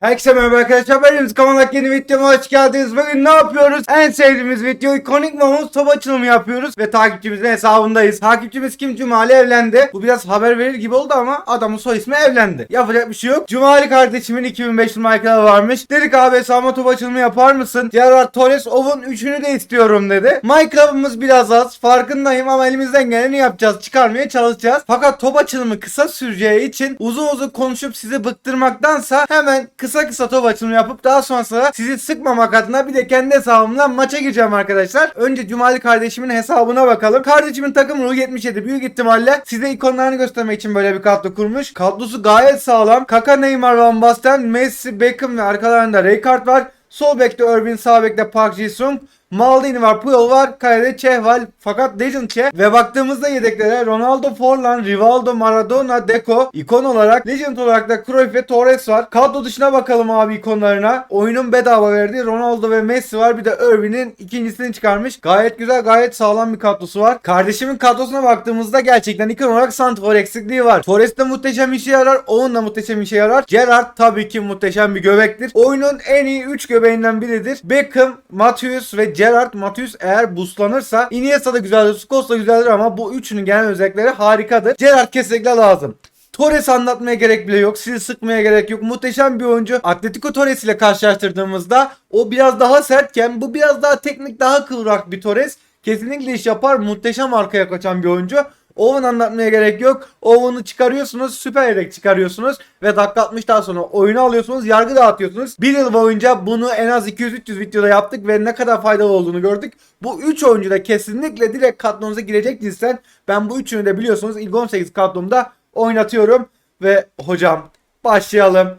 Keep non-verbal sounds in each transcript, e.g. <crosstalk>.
Herkese merhaba arkadaşlar ben Yunus Kamalak yeni videoma hoş geldiniz. Bugün ne yapıyoruz? En sevdiğimiz video ikonik momuz top açılımı yapıyoruz ve takipçimizin hesabındayız. Takipçimiz kim? Cumali evlendi. Bu biraz haber verir gibi oldu ama adamın soy ismi evlendi. Yapacak bir şey yok. Cumali kardeşimin 2500 Michael'a varmış. Dedik abi hesabıma top açılımı yapar mısın? Gerard Torres Ov'un 3'ünü de istiyorum dedi. Minecraft'ımız biraz az farkındayım ama elimizden geleni yapacağız. Çıkarmaya çalışacağız. Fakat top açılımı kısa süreceği için uzun uzun konuşup sizi bıktırmaktansa hemen kısa kısa top açılımı yapıp daha sonrasında sizi sıkmamak adına bir de kendi hesabımdan maça gireceğim arkadaşlar. Önce Cumali kardeşimin hesabına bakalım. Kardeşimin takım ruhu 77 büyük ihtimalle size ikonlarını göstermek için böyle bir kadro kurmuş. Kadrosu gayet sağlam. Kaka, Neymar, Van Basten, Messi, Beckham ve arkalarında Rijkaard var. Sol bekte Irvin, sağ bekte Park Ji-sung. Maldini var, Puyol var, kalede Çeh var fakat Legend Çeh ve baktığımızda yedeklere Ronaldo, Forlan, Rivaldo, Maradona, Deco ikon olarak Legend olarak da Cruyff ve Torres var. Kadro dışına bakalım abi ikonlarına. Oyunun bedava verdiği Ronaldo ve Messi var. Bir de Irvin'in ikincisini çıkarmış. Gayet güzel, gayet sağlam bir kadrosu var. Kardeşimin kadrosuna baktığımızda gerçekten ikon olarak Santrfor eksikliği var. Torres de muhteşem işe yarar. Owen da muhteşem işe yarar. Gerrard tabii ki muhteşem bir göbektir. Oyunun en iyi 3 göbeğinden biridir. Beckham, Matthews ve Gerrard Matthews eğer buslanırsa Iniesta da güzeldir, Scholes da güzeldir ama bu üçünün genel özellikleri harikadır. Gerrard kesinlikle lazım. Torres anlatmaya gerek bile yok. Sizi sıkmaya gerek yok. Muhteşem bir oyuncu. Atletico Torres ile karşılaştırdığımızda o biraz daha sertken bu biraz daha teknik daha kıvrak bir Torres. Kesinlikle iş yapar. Muhteşem arkaya kaçan bir oyuncu. Owen anlatmaya gerek yok. Owen'ı çıkarıyorsunuz. Süper yedek çıkarıyorsunuz. Ve dakika 60'tan sonra oyunu alıyorsunuz. Yargı dağıtıyorsunuz. Bir yıl boyunca bunu en az 200-300 videoda yaptık. Ve ne kadar faydalı olduğunu gördük. Bu 3 oyuncu da kesinlikle direkt kadronuza girecek cinsten. Ben bu üçünü de biliyorsunuz ilk 18 kadromda oynatıyorum. Ve hocam başlayalım.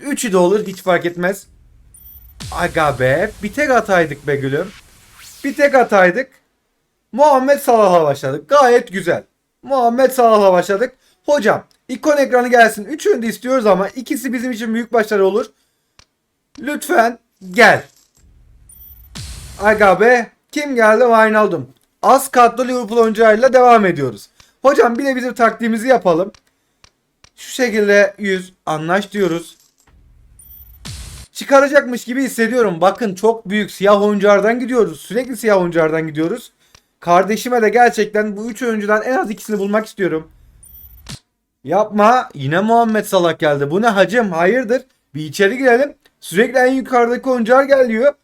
Üçü de olur hiç fark etmez. Aga be bir tek ataydık be gülüm. Bir tek ataydık. Muhammed Salah'la başladık. Gayet güzel. Muhammed Salah'la başladık. Hocam ikon ekranı gelsin. Üçünü de istiyoruz ama ikisi bizim için büyük başarı olur. Lütfen gel. Aga be. Kim geldi? Wijnaldum. Az katlı Liverpool oyuncularıyla devam ediyoruz. Hocam bir de bizim taktiğimizi yapalım. Şu şekilde 100 anlaş diyoruz. Çıkaracakmış gibi hissediyorum. Bakın çok büyük siyah oyunculardan gidiyoruz. Sürekli siyah oyunculardan gidiyoruz. Kardeşime de gerçekten bu üç oyuncudan en az ikisini bulmak istiyorum. Yapma. Yine Muhammed Salah geldi. Bu ne hacım? Hayırdır? Bir içeri girelim. Sürekli en yukarıdaki oyuncular geliyor.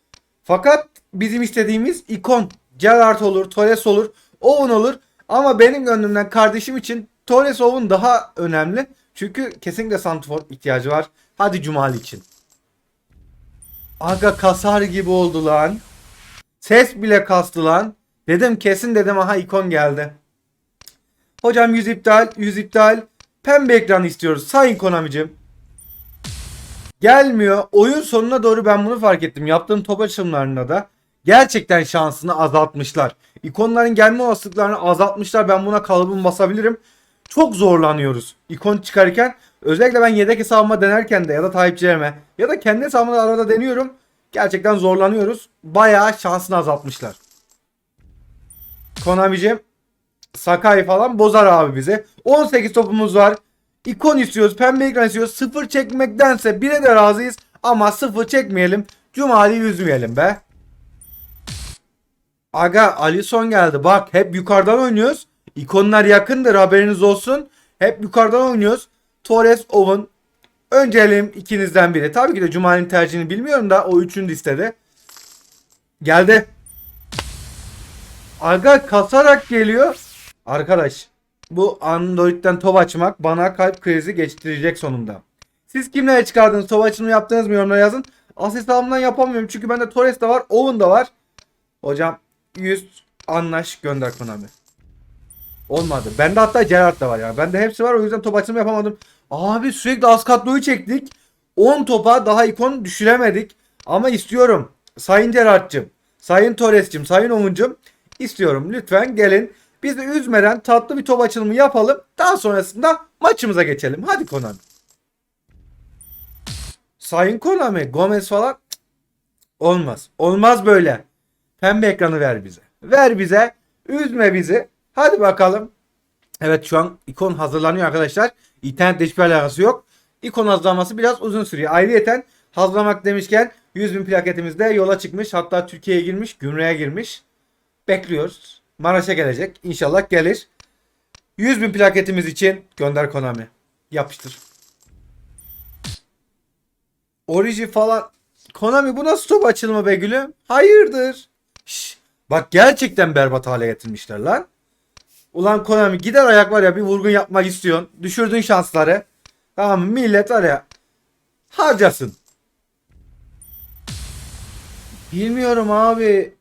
Fakat bizim istediğimiz ikon. Gerrard olur, Torres olur, Owen olur. Ama benim gönlümden kardeşim için Torres Owen daha önemli. Çünkü kesinlikle Santrfor ihtiyacı var. Hadi Cumali için. Aga kasar gibi oldu lan. Ses bile kastı lan. Dedim kesin dedim aha ikon geldi. Hocam yüz iptal, yüz iptal. Pembe ekran istiyoruz. Sayın Konami'cim. Gelmiyor. Oyun sonuna doğru ben bunu fark ettim. Yaptığım top açılımlarında da gerçekten şansını azaltmışlar. İkonların gelme olasılıklarını azaltmışlar. Ben buna kalıbımı basabilirim. Çok zorlanıyoruz. İkon çıkarken özellikle ben yedek hesabıma denerken de ya da takipçilerime ya da kendi hesabımda arada deniyorum. Gerçekten zorlanıyoruz. Bayağı şansını azaltmışlar. Konami'cim Sakai falan bozar abi bize. 18 topumuz var. İkon istiyoruz. Pembe ekran istiyoruz. Sıfır çekmektense bire de razıyız. Ama sıfır çekmeyelim. Cumali üzmeyelim be. Aga Alisson geldi. Bak hep yukarıdan oynuyoruz. İkonlar yakındır haberiniz olsun. Hep yukarıdan oynuyoruz. Torres, Owen. Önceleyelim ikinizden biri. Tabii ki de Cumali'nin tercihini bilmiyorum da o üçüncü listede. Geldi. Aga kasarak geliyor. Arkadaş bu Android'den top açmak bana kalp krizi geçtirecek sonunda. Siz kimlere çıkardınız? Top açılımı yaptınız mı? Yorumlara yazın. As hesabımdan yapamıyorum çünkü bende Torres de var. Owen da var. Hocam 100 anlaş gönder Konami. Olmadı. Bende hatta Gerrard da var yani. Bende hepsi var o yüzden top açılımı yapamadım. Abi sürekli az katloyu çektik. 10 topa daha ikon düşüremedik. Ama istiyorum. Sayın Gerrard'cım. Sayın Torres'cim. Sayın Owen'cım. İstiyorum. Lütfen gelin. Bizi üzmeden tatlı bir top açılımı yapalım. Daha sonrasında maçımıza geçelim. Hadi Konami. Sayın Konami. Gomez falan. Olmaz. Olmaz böyle. Pembe ekranı ver bize. Ver bize. Üzme bizi. Hadi bakalım. Evet şu an ikon hazırlanıyor arkadaşlar. İnternetle hiçbir alakası yok. İkon hazırlanması biraz uzun sürüyor. Ayrıyeten Hazırlamak demişken 100 bin plaketimiz de yola çıkmış. Hatta Türkiye'ye girmiş, gümrüğe girmiş. Bekliyoruz. Maraş'a gelecek. İnşallah gelir. 100 bin plaketimiz için gönder Konami. Yapıştır. Origi falan. Konami bu nasıl top açılma be gülüm? Hayırdır? Şş, bak gerçekten berbat hale getirmişler lan. Ulan Konami gider ayak var ya bir vurgun yapmak istiyorsun. Düşürdün şansları. Tamam? Millet var ya. Harcasın. Bilmiyorum abi.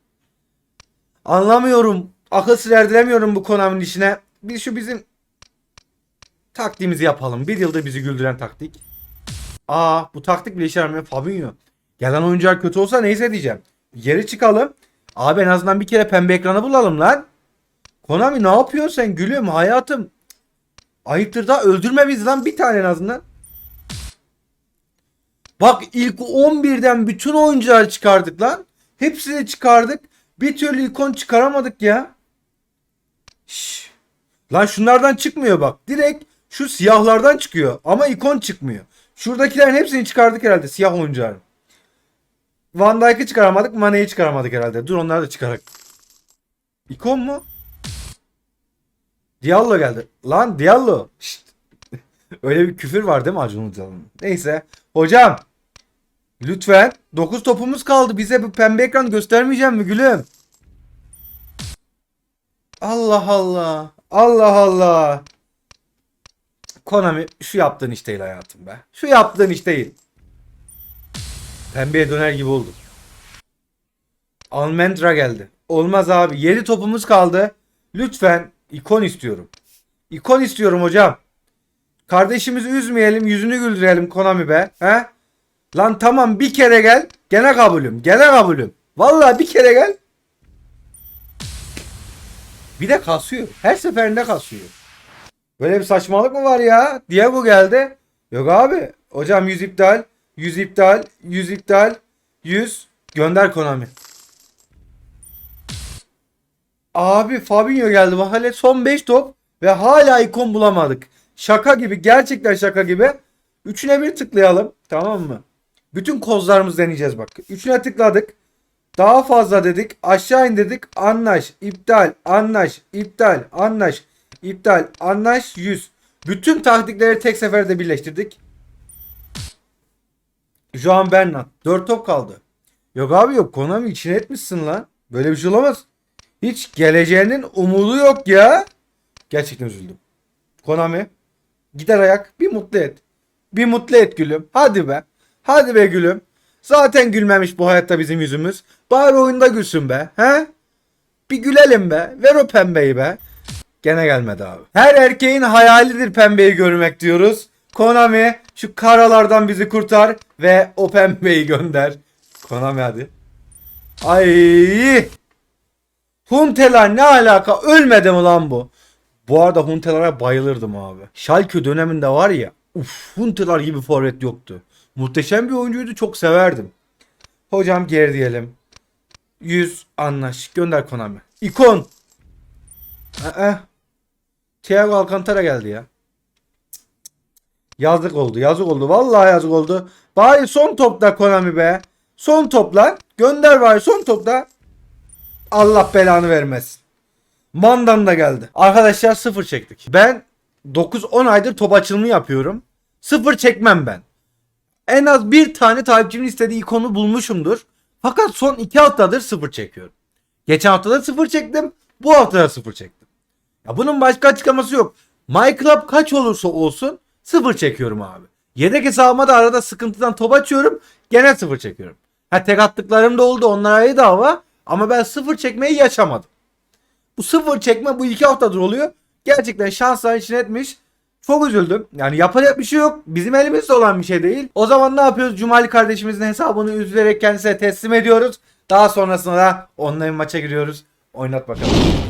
Anlamıyorum. Akıl sır bu Konami'nin işine. Biz şu bizim taktiğimizi yapalım. Bir yıldır bizi güldüren taktik. Aa bu taktik bile işe yaramıyor. Fabinho. Gelen oyuncular kötü olsa neyse diyeceğim. Geri çıkalım. Abi en azından bir kere pembe ekranı bulalım lan. Konami ne yapıyorsun sen gülüm hayatım. Ayıptır da öldürme biz lan bir tane en azından. Bak ilk 11'den bütün oyuncuları çıkardık lan. Hepsini çıkardık. Bir türlü ikon çıkaramadık ya. Şş. Lan şunlardan çıkmıyor bak. Direkt şu siyahlardan çıkıyor. Ama ikon çıkmıyor. Şuradakilerin hepsini çıkardık herhalde siyah oyuncuların. Van Dijk'ı çıkaramadık. Mane'yi çıkaramadık herhalde. Dur onları da çıkarak. İkon mu? Diallo geldi. Lan Diallo. Şşt. <laughs> Öyle bir küfür var değil mi Acun Ilıcalı'nın? Neyse. Hocam. Lütfen. 9 topumuz kaldı. Bize bu pembe ekran göstermeyeceğim mi gülüm? Allah Allah. Allah Allah. Konami şu yaptığın iş değil hayatım be. Şu yaptığın iş değil. Pembeye döner gibi oldu. Almendra geldi. Olmaz abi. 7 topumuz kaldı. Lütfen ikon istiyorum. İkon istiyorum hocam. Kardeşimizi üzmeyelim, yüzünü güldürelim Konami be. He? Lan tamam bir kere gel. Gene kabulüm. Gene kabulüm. Vallahi bir kere gel. Bir de kasıyor. Her seferinde kasıyor. Böyle bir saçmalık mı var ya? Diego geldi. Yok abi. Hocam 100 iptal. 100 iptal. 100 iptal. 100. Gönder Konami. Abi Fabinho geldi. Bak hele son 5 top ve hala ikon bulamadık. Şaka gibi. Gerçekten şaka gibi. Üçüne bir tıklayalım. Tamam mı? Bütün kozlarımızı deneyeceğiz bak. Üçüne tıkladık. Daha fazla dedik. Aşağı indirdik. Anlaş. iptal, Anlaş. iptal, Anlaş. iptal, Anlaş. 100. Bütün taktikleri tek seferde birleştirdik. Joan Bernat. 4 top kaldı. Yok abi yok. Konami içine etmişsin lan. Böyle bir şey olamaz. Hiç geleceğinin umudu yok ya. Gerçekten üzüldüm. Konami. Gider ayak. Bir mutlu et. Bir mutlu et gülüm. Hadi be. Hadi be gülüm. Zaten gülmemiş bu hayatta bizim yüzümüz. Bari oyunda gülsün be. He? Bir gülelim be. Ver o pembeyi be. Gene gelmedi abi. Her erkeğin hayalidir pembeyi görmek diyoruz. Konami şu karalardan bizi kurtar ve o pembeyi gönder. Konami hadi. Ay. Huntelar ne alaka? Ölmedi mi lan bu? Bu arada Huntelar'a bayılırdım abi. Schalke döneminde var ya. Uf, Huntelar gibi forvet yoktu. Muhteşem bir oyuncuydu. Çok severdim. Hocam geri diyelim. 100 anlaş. Gönder Konami. İkon. Ee, Thiago Alcantara geldi ya. Yazık oldu. Yazık oldu. Vallahi yazık oldu. Bari son topta Konami be. Son topla. Gönder bari son topta. Allah belanı vermesin. Mandan da geldi. Arkadaşlar sıfır çektik. Ben 9-10 aydır top açılımı yapıyorum. Sıfır çekmem ben. En az bir tane takipçimin istediği ikonu bulmuşumdur. Fakat son 2 haftadır sıfır çekiyorum. Geçen hafta da sıfır çektim. Bu hafta da sıfır çektim. Ya bunun başka açıklaması yok. MyClub kaç olursa olsun sıfır çekiyorum abi. Yedek hesabıma da arada sıkıntıdan top açıyorum. Gene sıfır çekiyorum. Ha tek attıklarım da oldu onlar ayrı dava. Ama ben sıfır çekmeyi yaşamadım. Bu sıfır çekme bu iki haftadır oluyor. Gerçekten şanslar için etmiş. Çok üzüldüm. Yani yapacak bir şey yok. Bizim elimizde olan bir şey değil. O zaman ne yapıyoruz? Cumali kardeşimizin hesabını üzülerek kendisine teslim ediyoruz. Daha sonrasında da online maça giriyoruz. Oynat bakalım.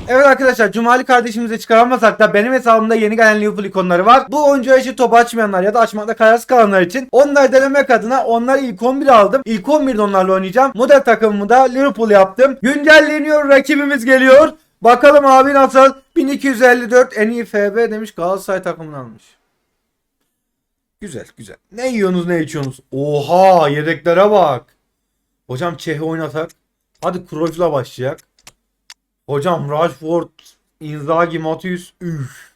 Evet arkadaşlar Cumali kardeşimize çıkaramasak da benim hesabımda yeni gelen Liverpool ikonları var. Bu oyuncuya için top açmayanlar ya da açmakta kararsız kalanlar için onları denemek adına onları ilk 11 aldım. İlk 11'de onlarla oynayacağım. Model takımımı da Liverpool yaptım. Güncelleniyor rakibimiz geliyor. Bakalım abi nasıl? 1254 en iyi FB demiş Galatasaray takımını almış. Güzel güzel. Ne yiyorsunuz ne içiyorsunuz? Oha yedeklere bak. Hocam Çeh'i oynatak. Hadi Cruyff'la başlayak. Hocam Rashford, Inzaghi, Matius. Üf.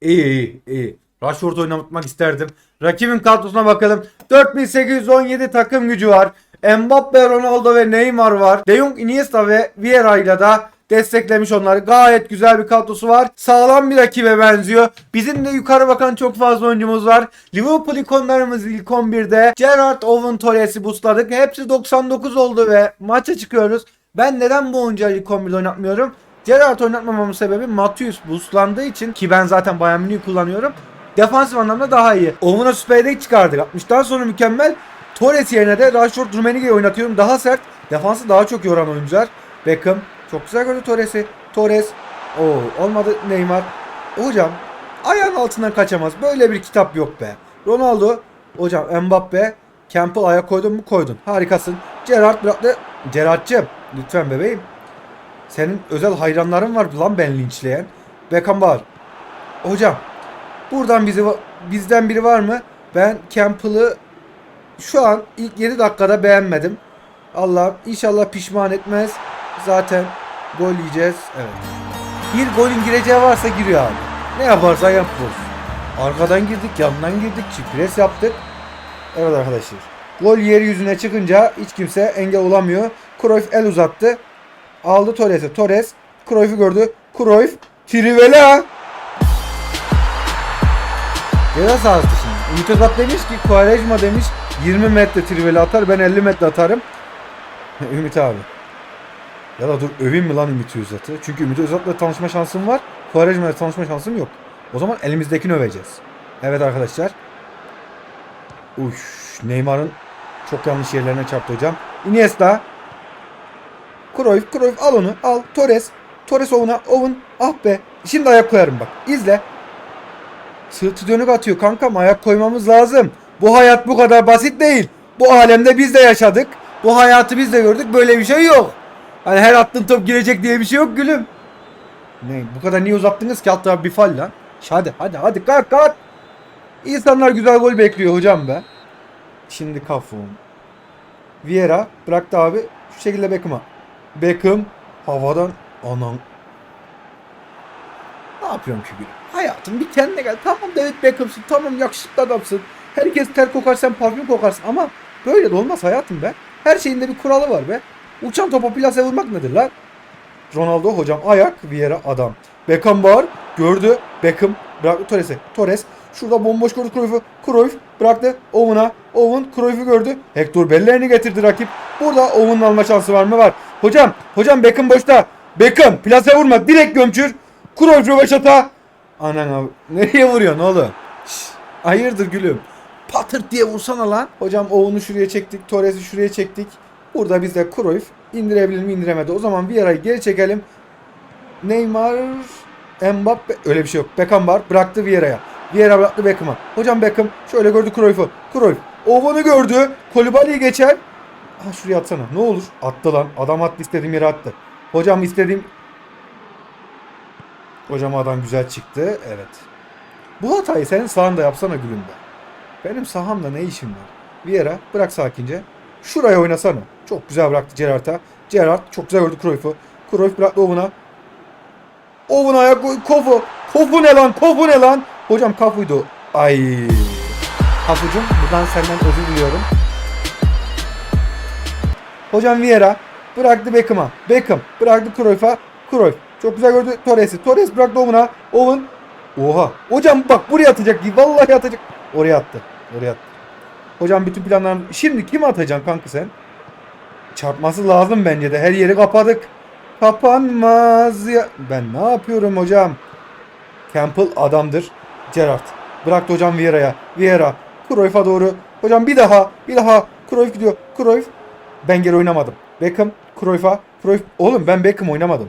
İyi iyi iyi. Rashford oynatmak isterdim. Rakibin kadrosuna bakalım. 4817 takım gücü var. Mbappe, Ronaldo ve Neymar var. De Jong, Iniesta ve Vieira ile de desteklemiş onları. Gayet güzel bir kadrosu var. Sağlam bir rakibe benziyor. Bizim de yukarı bakan çok fazla oyuncumuz var. Liverpool ikonlarımız ilk 11'de. Gerrard, Owen, Torres'i boostladık. Hepsi 99 oldu ve maça çıkıyoruz. Ben neden bu oyuncuları ilk 11'de oynatmıyorum? Gerrard oynatmamamın sebebi Matius boostlandığı için ki ben zaten Bayern Münih'i kullanıyorum. Defansif anlamda daha iyi. Owen'a Süper çıkardık. 60'tan sonra mükemmel. Torres yerine de Rashford Rummenigge'yi oynatıyorum. Daha sert. Defansı daha çok yoran oyuncular. Beckham. Çok güzel gördü Torres'i. Torres. Oo, olmadı Neymar. Hocam ayağın altından kaçamaz. Böyle bir kitap yok be. Ronaldo. Hocam Mbappe. Campbell ayak koydun mu koydun. Harikasın. Gerrard bıraktı. Gerrard'cığım lütfen bebeğim. Senin özel hayranların var lan ben linçleyen. Beckham var. Hocam buradan bizi bizden biri var mı? Ben Campbell'ı şu an ilk 7 dakikada beğenmedim. Allah inşallah pişman etmez. Zaten gol yiyeceğiz. Evet. Bir golün gireceği varsa giriyor abi. Ne yaparsan yap boş. Arkadan girdik, yandan girdik, çift pres yaptık. Evet arkadaşlar. Gol yeri yüzüne çıkınca hiç kimse engel olamıyor. Cruyff el uzattı. Aldı Torres'e. Torres Cruyff'u gördü. Cruyff Trivela. Ceza sahası şimdi. Ümit demiş ki Quaresma demiş 20 metre Trivela atar ben 50 metre atarım. <laughs> Ümit abi. Ya da dur öveyim mi lan Ümit Özat'ı? Çünkü Ümit Özat'la tanışma şansım var. Quaresma'yla tanışma şansım yok. O zaman elimizdekini öveceğiz. Evet arkadaşlar. Uş, Neymar'ın çok yanlış yerlerine çarptı hocam. Iniesta. Cruyff, Cruyff al onu. Al. Torres. Torres Owen'a. Owen. Ah be. Şimdi ayak koyarım bak. İzle. Sırtı dönük atıyor kankam. Ayak koymamız lazım. Bu hayat bu kadar basit değil. Bu alemde biz de yaşadık. Bu hayatı biz de gördük. Böyle bir şey yok. Hani her attığın top girecek diye bir şey yok gülüm. Ne bu kadar niye uzattınız ki hatta bir fal lan. Hadi hadi hadi kalk kalk. İnsanlar güzel gol bekliyor hocam be. Şimdi Kafum. Vieira bıraktı abi. Şu şekilde Beckham'a. Beckham havadan anan. Ne yapıyorum ki gülüm? Hayatım bir kendine gel. Tamam David Beckham'sın. Tamam yakışıklı adamsın. Herkes ter kokar sen parfüm kokarsın. Ama böyle de olmaz hayatım be. Her şeyin de bir kuralı var be. Uçan topa plase vurmak nedir lan? Ronaldo hocam ayak, Vieira adam. Beckham var. Gördü. Beckham bıraktı Torres'e. Torres şurada bomboş gördü Cruyff'u. Cruyff bıraktı Owen'a. Owen Cruyff'u gördü. Hector Bellerini getirdi rakip. Burada Owen'ın alma şansı var mı? Var. Hocam, hocam Beckham boşta. Beckham plase vurma. Direkt gömçür. Cruyff röveşata. Anan abi. <laughs> Nereye vuruyorsun oğlum? Şşş, hayırdır gülüm? Patır diye vursana lan. Hocam Owen'u şuraya çektik. Torres'i şuraya çektik. Burada bizde Cruyff indirebilir mi indiremedi. O zaman Vieira'yı geri çekelim. Neymar, Mbappe öyle bir şey yok. Beckham var. Bıraktı Vieira'ya. Vieira bıraktı Beckham'a. Hocam Beckham şöyle gördü Cruyff'u. Cruyff. Owen'u gördü. Kolibali'yi geçer. Ha şuraya atsana. Ne olur. Attı lan. Adam attı istediğim yere attı. Hocam istediğim Hocam adam güzel çıktı. Evet. Bu hatayı senin sahanda yapsana gülüm be. Benim sahamda ne işim var? Vieira bırak sakince. Şuraya oynasana. Çok güzel bıraktı Gerrard'a. Gerrard çok güzel gördü Cruyff'u. Cruyff bıraktı Owen'a. Owen ayak. Kofu. Kofu ne lan? Kofu ne lan? Hocam kafuydu. Ay. Kafucum buradan senden özür diliyorum. Hocam Vieira bıraktı Beckham'a. Beckham bıraktı Cruyff'a. Cruyff çok güzel gördü Torres'i. Torres bıraktı Owen'a. Owen. Oha. Hocam bak buraya atacak. Vallahi atacak. Oraya attı. Oraya attı. Hocam bütün planlar... Şimdi kim atacaksın kanka sen? Çarpması lazım bence de. Her yeri kapadık. Kapanmaz ya. Ben ne yapıyorum hocam? Campbell adamdır. Gerrard. Bıraktı hocam Vieira'ya. Vieira. Cruyff'a doğru. Hocam bir daha. Bir daha. Cruyff gidiyor. Cruyff. Ben geri oynamadım. Beckham. Cruyff'a. Cruyff. Oğlum ben Beckham oynamadım.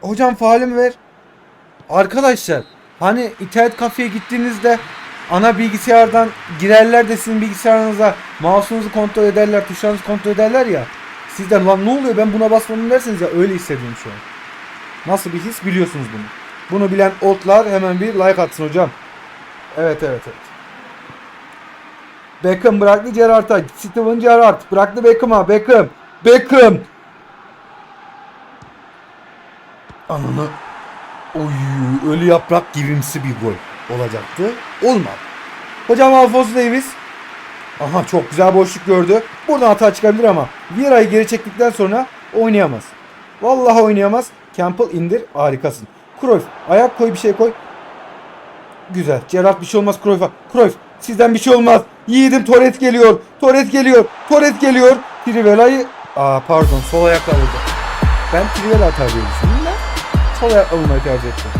Hocam faalimi ver. Arkadaşlar hani internet kafeye gittiğinizde ana bilgisayardan girerler de sizin bilgisayarınıza mouse'unuzu kontrol ederler, tuşlarınızı kontrol ederler ya. Sizden lan ne oluyor ben buna basmadım derseniz ya öyle hissediyorum şu an. Nasıl bir his biliyorsunuz bunu. Bunu bilen otlar hemen bir like atsın hocam. Evet evet evet. Beckham bıraktı Gerrard'a. Steven Gerrard bıraktı Beckham'a. Beckham. Beckham. Ananı. Oy, ölü yaprak gibimsi bir gol olacaktı. Olmadı. Hocam Alfonso Davies. Aha çok güzel boşluk gördü. Buradan hata çıkabilir ama Vieira'yı geri çektikten sonra oynayamaz. Vallahi oynayamaz. Campbell indir. Harikasın. Cruyff ayak koy bir şey koy. Güzel. Gerrard bir şey olmaz Cruyff'a. Cruyff sizden bir şey olmaz. Yiğidim Toret geliyor. Toret geliyor. Toret geliyor. Trivela'yı Aa pardon sol ayakla vurdu. Ben Trivela atar diye düşündüm sol ayakla vurmayı tercih ettim.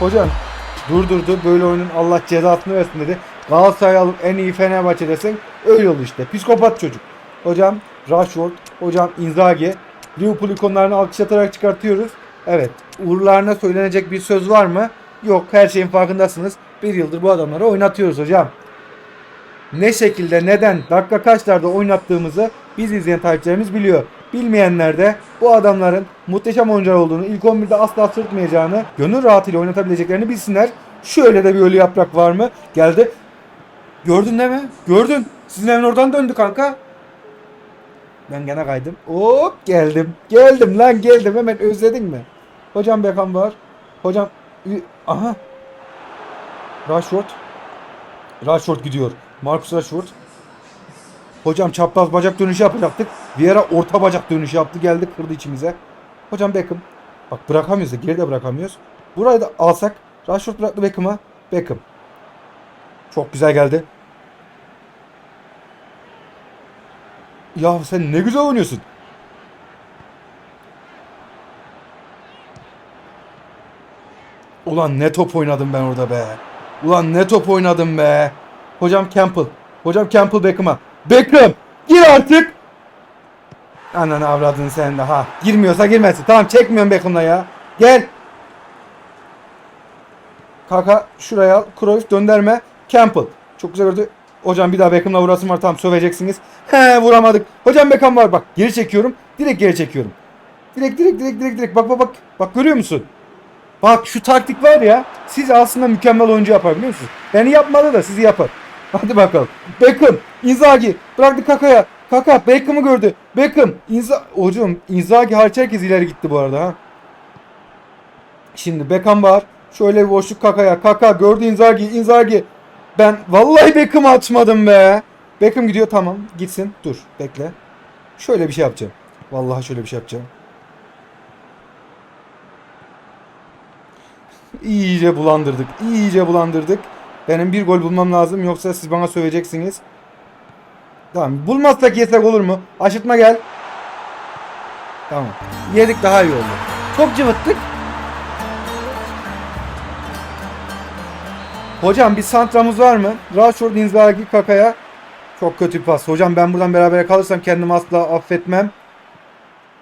Hocam durdurdu. Böyle oyunun Allah cezasını versin dedi. Galatasaray alıp en iyi Fenerbahçe desen öyle oldu işte. Psikopat çocuk. Hocam Rashford, hocam Inzaghi. Liverpool ikonlarını alkışlatarak çıkartıyoruz. Evet. Uğurlarına söylenecek bir söz var mı? Yok. Her şeyin farkındasınız. Bir yıldır bu adamları oynatıyoruz hocam. Ne şekilde, neden, dakika kaçlarda oynattığımızı biz izleyen takipçilerimiz biliyor. Bilmeyenler de bu adamların muhteşem oyuncular olduğunu, ilk 11'de asla sırtmayacağını, gönül rahatıyla oynatabileceklerini bilsinler. Şöyle de bir ölü yaprak var mı? Geldi. Gördün değil mi? Gördün. Sizin evin oradan döndü kanka. Ben gene kaydım. Hop geldim. Geldim lan geldim. Hemen özledin mi? Hocam Beckham var. Hocam aha. Rashford. Rashford gidiyor. Marcus Rashford. Hocam çapraz bacak dönüşü yapacaktık. Vieira orta bacak dönüşü yaptı. Geldi kırdı içimize. Hocam Beckham. Bak bırakamıyoruz da geride bırakamıyoruz. Burayı da alsak. Rashford bıraktı Beckham'a. Beckham. Çok güzel geldi. Ya sen ne güzel oynuyorsun. Ulan ne top oynadım ben orada be. Ulan ne top oynadım be. Hocam Campbell. Hocam Campbell Beckham'a. Beckham gir artık. Ananı avradın sen de ha. Girmiyorsa girmesin. Tamam çekmiyorum Beckham'la ya. Gel. Kaka şuraya al. Cruyff dönderme. Campbell. Çok güzel gördü. Hocam bir daha Beckham'la vurasım var. Tamam söveceksiniz. He vuramadık. Hocam Beckham var bak. Geri çekiyorum. Direkt geri çekiyorum. Direkt direkt direkt direkt direkt. Bak bak bak. Bak görüyor musun? Bak şu taktik var ya. Siz aslında mükemmel oyuncu yapar biliyor musunuz? Beni yapmadı da sizi yapar. Hadi bakalım. Beckham. Inzaghi. Bıraktı Kaka'ya. Kaka Beckham'ı gördü. Beckham. Inza Hocam Inzaghi hariç herkes ileri gitti bu arada ha. Şimdi Beckham var. Şöyle bir boşluk Kaka'ya. Kaka gördü Inzaghi. Inzaghi. Ben vallahi Beckham'ı açmadım be. Beckham gidiyor tamam. Gitsin. Dur bekle. Şöyle bir şey yapacağım. Vallahi şöyle bir şey yapacağım. İyice bulandırdık. İyice bulandırdık. Benim bir gol bulmam lazım yoksa siz bana söveceksiniz. Tamam. Bulmazsak yesek olur mu? Aşırtma gel. Tamam. Yedik daha iyi oldu. Çok cıvıttık. Hocam bir santramız var mı? Rashford Inzaghi Kaka'ya. Çok kötü bir pas. Hocam ben buradan beraber kalırsam kendimi asla affetmem.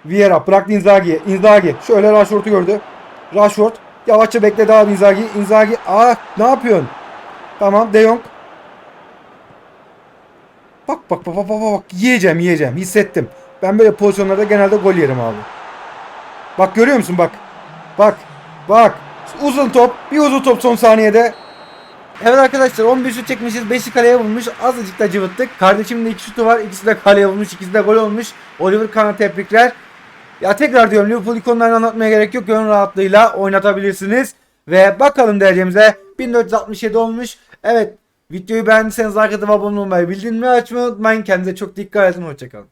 Vieira bıraktı Inzaghi'ye. Inzaghi şöyle Rashford'u gördü. Rashford yavaşça bekledi abi Inzaghi. Inzaghi aa ne yapıyorsun? Tamam De Jong. Bak bak bak bak bak bak yiyeceğim yiyeceğim hissettim. Ben böyle pozisyonlarda genelde gol yerim abi. Bak görüyor musun bak. Bak bak uzun top bir uzun top son saniyede. Evet arkadaşlar 11 şut çekmişiz 5'i kaleye bulmuş azıcık da cıvıttık. Kardeşimin de 2 şutu var ikisi de kaleye bulmuş ikisi de gol olmuş. Oliver Kahn'a tebrikler. Ya tekrar diyorum Liverpool ikonlarını anlatmaya gerek yok. Gönül rahatlığıyla oynatabilirsiniz. Ve bakalım derecemize 1467 olmuş. Evet videoyu beğendiyseniz like abone olmayı bildirimleri açmayı unutmayın. Kendinize çok dikkat edin. Hoşçakalın.